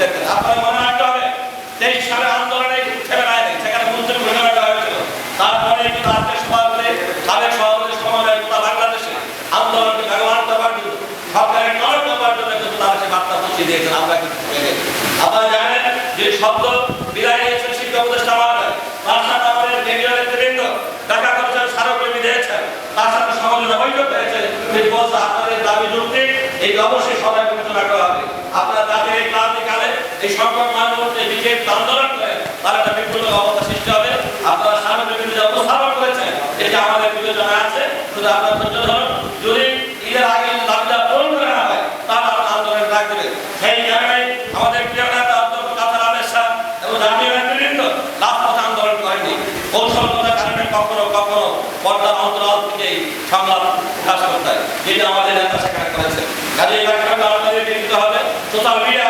দেখতেন আপনারা মনে রাখতে হবে? তেইশ সালে আন্দোলনে ছেড়ে নাই, সেখানে মন্ত্রী ঘোষণা করা হয়েছিল। তারপরে কিন্তু সভাপতি সাবেক সভাপতি সমন্বয় গোটা বাংলাদেশে আন্দোলনকে ব্যবহার দেওয়ার জন্য সরকারের টনক দেওয়ার কিন্তু তারা সে বার্তা পৌঁছে দিয়েছেন আমরা কিন্তু আপনারা জানেন যে শব্দ বিদায় নিয়েছেন শিক্ষা উপদেষ্টা মহোদয় তার সাথে আমাদের কেন্দ্রীয় নেতৃবৃন্দ ঢাকা কলেজের স্মারকলিপি দিয়েছেন। তার সাথে সমালোচনা বৈঠক হয়েছে। তিনি বলছে আপনাদের দাবি যুক্তি এই অবশ্যই সবাই বিবেচনা করা হবে। আপনারা তাদের এই ক্রান্তিকালে এই সংকট মানুষ এই আন্দোলন করে তার একটা বিপুল অবস্থা সৃষ্টি হবে। আপনারা সামনে বিভিন্ন উপস্থাপন করেছেন, এটা আমাদের বিবেচনা আছে। শুধু আপনার ধৈর্য ধরুন, যদি ঈদের আগে দাবিটা পূরণ করে হয়, তাহলে আপনার আন্দোলন ডাক দেবে। সেই জায়গায় আমাদের প্রিয় নেতা অধ্যক্ষ কাতার আমের শাহ এবং জাতীয় নেতৃবৃন্দ রাজপথ আন্দোলন করেনি কৌশলগত কারণে কখনো কখনো পর্দার অন্তরাল থেকেই সংলাপ প্রকাশ করতে হয় যেটা আমাদের নেতা সেখানে করেছে কাজে এই ব্যাখ্যাটা আমাদেরকে দিতে হবে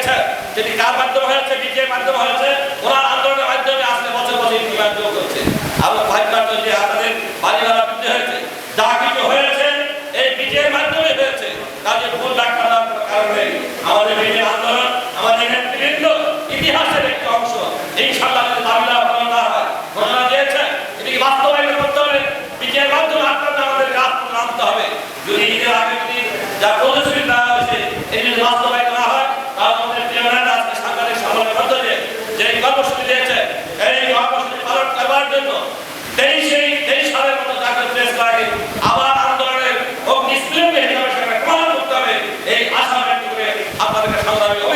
এই পেয়েছে যেটি কার মাধ্যমে হয়েছে বিজের মাধ্যমে হয়েছে, ওরা আন্দোলনের মাধ্যমে আজকে বছর বছর ইন্টার করছে। আমরা ভাই যে আপনাদের বাড়ি ভাড়া বৃদ্ধি হয়েছে, যা কিছু হয়েছে, এই বিজয়ের মাধ্যমে হয়েছে কাজে ভুল কোনো কারণ আমাদের বিজয় আন্দোলন, আমাদের নেতৃবৃন্দ ইতিহাসের একটি অংশ, ইনশাআল্লাহ যদি দাবিটা পূরণ হয় দিয়েছে এটি করতে হবে বিজয়ের মাধ্যমে আমাদের কাজ নামতে হবে। যদি ঈদের আগে যা প্রতিশ্রুতি দেওয়া হয়েছে, এটি Allah'a